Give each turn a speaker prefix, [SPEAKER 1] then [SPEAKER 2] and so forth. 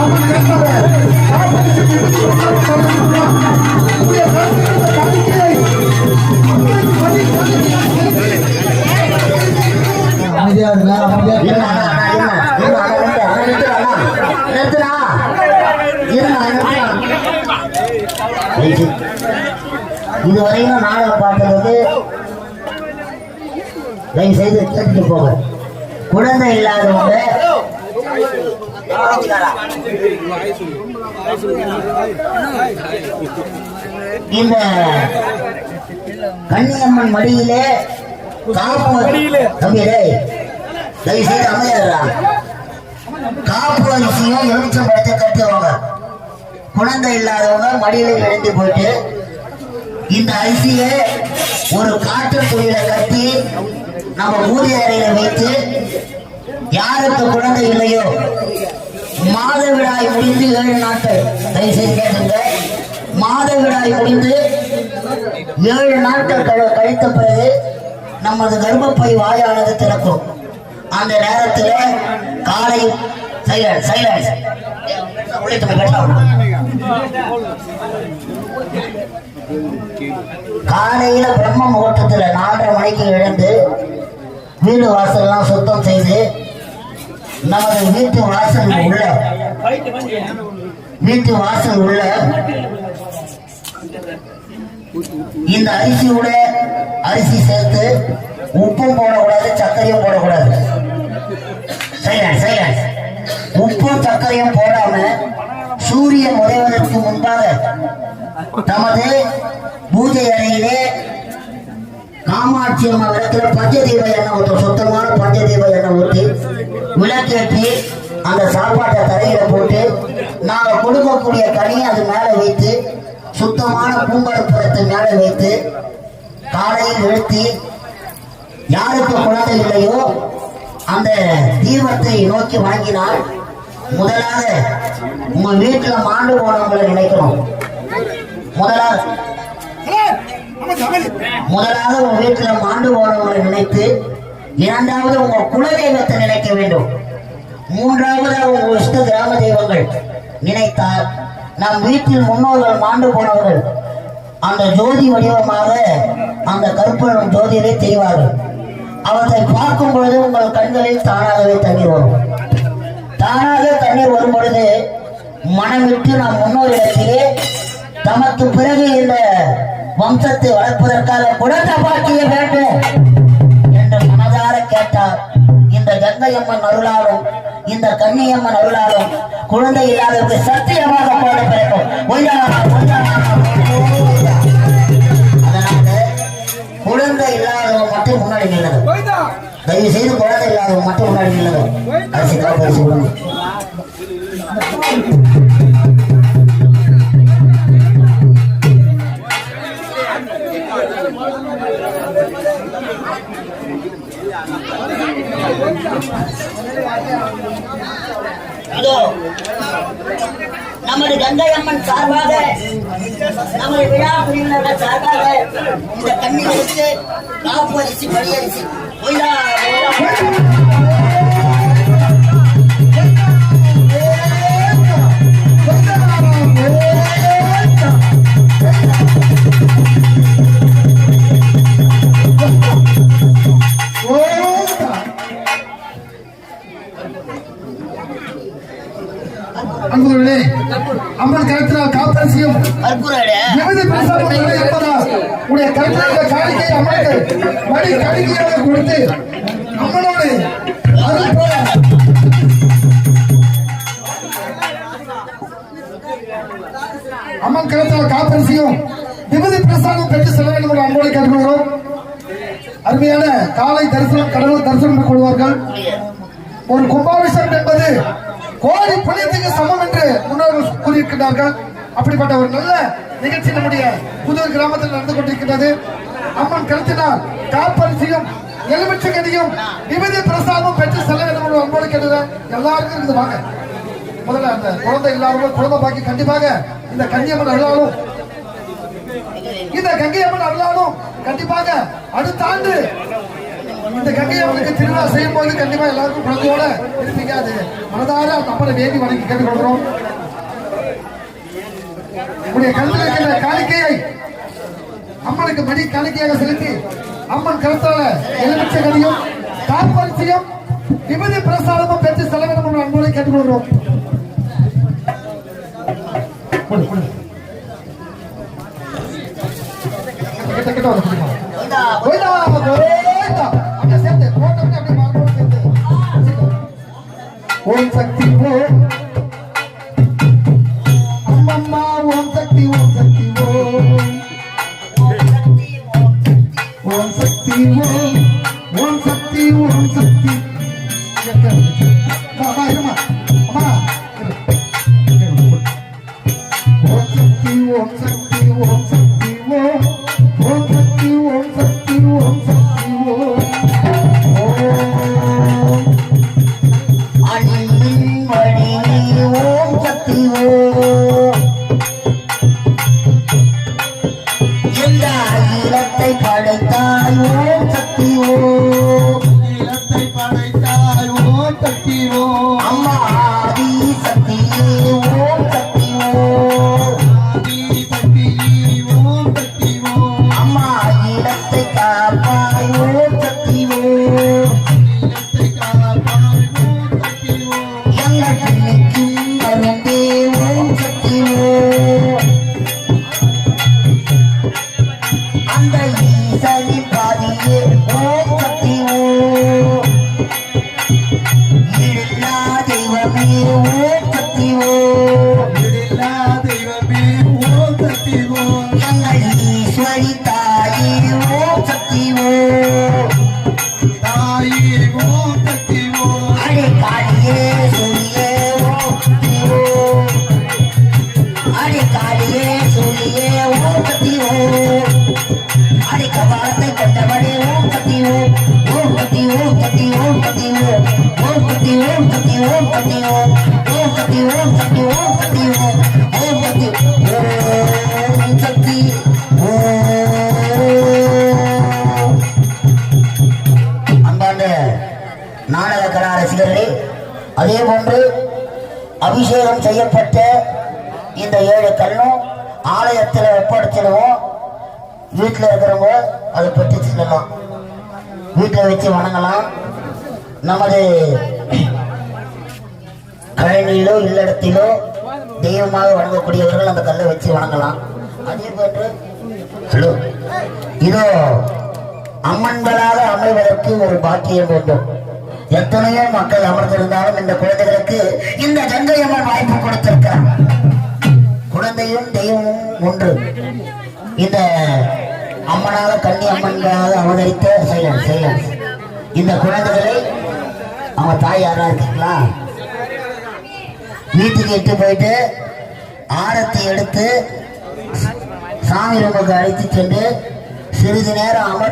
[SPEAKER 1] I'm gonna get right. இதுவரையும் நாடகம் பார்த்தது தயவு செய்து கேட்டுட்டு போங்க. குழந்தை இல்லாதவங்க இந்த கன்னியம்மன் மடியிலே காப்பு தம்பி டேய், தயவு செய்து அமைதியா காப்பு அரிசியும் எலுமிச்சம் பழத்தை கட்டுவாங்க குழந்தை இல்லாதவங்க மடியில எழுந்து போயிட்டு இந்த அரிசியை ஒரு காட்டு துணியில கட்டி நம்ம ஊதிய அறையில வைத்து யாருக்கு குழந்தை இல்லையோ மாதவிடாய் முடிந்து ஏழு நாட்கள். தயவு செய்து கேட்டுங்க மாதவிடாய் முடிந்து ஏழு நாட்கள் கழித்த பிறகு நமது கர்ப்பப்பை வாயானது திறக்கும். அந்த நேரத்தில் காலை சைலன்ஸ் சைலன்ஸ் காலையில பிரம்ம முகூர்த்தத்துல நாலரை மணிக்கு எழுந்து வீடு வாசல்லாம் சுத்தம் செய்து நமது வீட்டு வாசல் உள்ள வீட்டு வாசல் உள்ள இந்த அரிசியோட அரிசி சேர்த்து உப்பும் போடக்கூடாது சர்க்கரையும் போடக்கூடாது. உப்பும் போடாம சூரியன் உதைவதற்கு முன்பாக தமது பூஜை அறையிலே காமாட்சி அம்மா விளக்கில் பஞ்சதீப எண்ணெய் ஊற்றும் சுத்தமான பஞ்சதீப எண்ணெய் ஊற்றி விளக்கேற்றி அந்த சாப்பாட்டை தரையில போட்டு நாங்க கொடுக்கக்கூடிய கனியை அது மேல வைத்து சுத்தமான பூம்பரப்புறத்தை மேல வைத்து காலையில் எழுத்தி யாருக்கு குழந்தை இல்லையோ அந்த தீபத்தை நோக்கி வாங்கினால் முதலாக உங்க வீட்டுல மாண்டு போனவங்களை நினைக்கணும். முதலாக முதலாக உங்க வீட்டுல மாண்டு போனவங்களை நினைத்து இரண்டாவது உங்க குலதெய்வத்தை நினைக்க வேண்டும். மூன்றாவது உங்க இஷ்ட கிராம தெய்வங்கள் நினைத்தால் நம் வீட்டில் முன்னோர்கள் மாண்டு போனவர்கள் அந்த ஜோதி வடிவமாக அந்த கருப்பணம் ஜோதியிலே தெரிவார்கள். அவற்றை பார்க்கும் பொழுது உங்கள் கண்களில் தானாகவே தண்ணீர் வரும். தானாக தண்ணீர் வரும் பொழுது மனம் விட்டு நாம் முன்னோரிடத்திலே தமக்கு பிறகு இந்த வம்சத்தை வளர்ப்பதற்காக குழந்தை பாக்கிய வேண்டும் என்று மனதார கேட்டார். இந்த கங்கையம்மன் அருளாலும் இந்த கன்னியம்மன் அருளாலும் குழந்தை இல்லாதவருக்கு சத்தியமாக குழந்தை பிறக்கும். அதனால குழந்தை இல்லாதவங்க மட்டும் முன்னாடி நில்லுங்க தயவு செய்து குழந்தை இல்லாதவங்க மட்டும் முன்னாடி நில்லுங்க அரசு காப்பரிசு கொடுங்க நமது கங்கை அம்மன் சார்பாக நமது விழா பிரிவினர்கள் சார்பாக இந்த கண்ணிகளுக்கு காப்பு அரிசி படி அரிசி
[SPEAKER 2] உடைய கருத்தினால் காணிக்கை அம்மனுக்கு மணி காணிக்கையாக கொடுத்து அம்மனோடு அருள் போல. அம்மன் கருத்தினால் காப்பரிசியும் விபதி பிரசாதம் பெற்று செல்ல வேண்டும் என்று அன்போடு கேட்டுக்கொள்கிறோம். அருமையான காலை தரிசனம் கடவுள் தரிசனம் கொள்வார்கள். ஒரு கும்பாபிஷேகம் என்பது கோடி புண்ணியத்துக்கு சமம் என்று முன்னோர்கள் கூறியிருக்கிறார்கள் அப்படிப்பட்ட ஒரு நல்ல நிகழ்ச்சி நம்முடைய புதூர் கிராமத்தில் நடந்து கொண்டிருக்கிறது அம்மன் கருத்தினால் காப்பரிசியும் எலுமிச்சை நிமிதி பிரசாதமும் பெற்று செல்ல வேண்டும் என்று அன்போடு கேட்டுறேன் எல்லாருக்கும் இருக்குது வாங்க. முதல்ல அந்த குழந்தை எல்லாரும் குழந்தை பாக்கி கண்டிப்பாக இந்த கன்னியம்மன் அருளாலும் இந்த கங்கையம்மன் அருளாலும் கண்டிப்பாக அடுத்த ஆண்டு இந்த கங்கையம்மனுக்கு திருவிழா செய்யும் போது கண்டிப்பா எல்லாருக்கும் குழந்தையோட இருப்பீங்க. அது மனதார அந்த அம்மனை வேண்டி வணங்கி கேட்டுக்கொள்கிறோம். உங்களுடைய கருத்தில் இருக்கிற காணிக்கையை அம்மனுக்கு மணி காணிக்கையாக செலுத்தி அம்மன் கருத்தால எலுமிச்சை கனியும் காப்பரிசியும் விபதி பிரசாதமும் பெற்று செல்ல என்று அன்போடு கேட்டுக்கொள்கிறோம். கிட்ட, கிட்ட வந்து ஓம் சக்தி ஓம் ஓம் சக்தி ஓம் சக்தி ஓம் சக்தி ஓம் ஓம் சக்தி ஓம் சக்தி ஓம் சக்தி ஓம் ஓம் சக்தி ஓம் சக்தி ஓம் சக்தி ஓம் ஓம்
[SPEAKER 1] சக்தி ஓம் சக்தி ஓம் அன்பார்ந்த நாடக கலா ரசிகர்களே அதே போன்று அபிஷேகம் செய்யப்பட்ட இந்த ஏழு கல்லும் ஆலயத்தில் ஒப்படைச்சிடுவோம். வீட்டில் இருக்கிறவங்க அதை பெற்று செல்லலாம். வீட்டில் வச்சு வணங்கலாம். நமது கழனியிலோ இல்லடத்திலோ தெய்வமாக வணங்கக்கூடியவர்கள் அந்த கல்லை வச்சு வணங்கலாம். அதே போன்று ஹலோ இதோ அம்மன்களாக அமைவதற்கு ஒரு பாக்கியம் வேண்டும். எத்தனையோ மக்கள் அமர்ந்திருந்தாலும் இந்த குழந்தைகளுக்கு இந்த கங்கை அம்மன் வாய்ப்பு கொடுத்திருக்கிறார். குழந்தையும் தெய்வமும் ஒன்று. இந்த அம்மனாக கன்னி அம்மன்களாக அவதரித்த செயலன் செயலன் இந்த குழந்தைகளை அவங்க தாய் யாரா இருக்கீங்களா? வீட்டுக்கு எட்டு போயிட்டு ஆரத்தி எடுத்து சாமி ரூமுக்கு அழைத்து சென்று சிறிது நேரம் அமர்